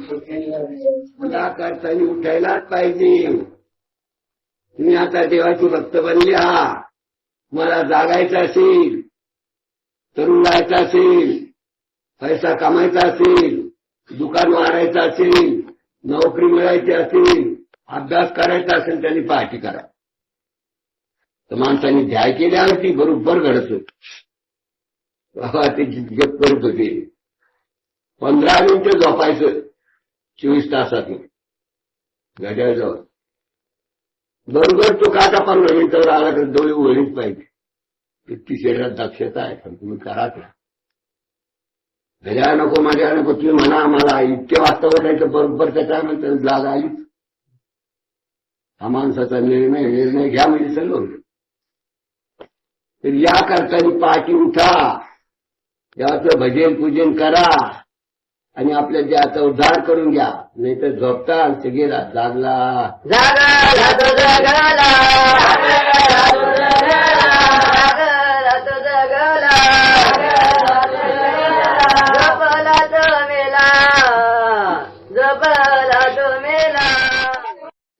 त्या करताना उठायलाच पाहिजे. तुम्ही आता देवाची भक्त बनले हा. मला जागायचं असेल तरुण राहायचं असेल पैसा कमायचा असेल दुकान मारायचं असेल नोकरी मिळायची असेल अभ्यास करायचा असेल त्यांनी पार्टी करा. तर माणसांनी ध्याय केल्यावर ती बरोबर घडत होती. ते जितकत करत होते. पंधरा मिनिटं झोपायचं. चोवीस तासात घड्याळजवळ बरोबर तो काटा पंधरा तर आला तर डोळे उघडीच पाहिजे. इतकी शरीरात दक्षता आहे पण तुम्ही करा ते. घड्याळ नको माझ्या नको. तुम्ही म्हणा आम्हाला इतके वास्तव नाही तर बरोबर त्या जाग आली. हा माणसाचा निर्णय निर्णय घ्या म्हणजे सल्लो तर या करताना पाठी उठा. देवाचं भजन पूजन करा. आणि आपल्या जे उद्धार करून घ्या नाहीतर झोपता आमचे गेला जागला. जपला तो मेला.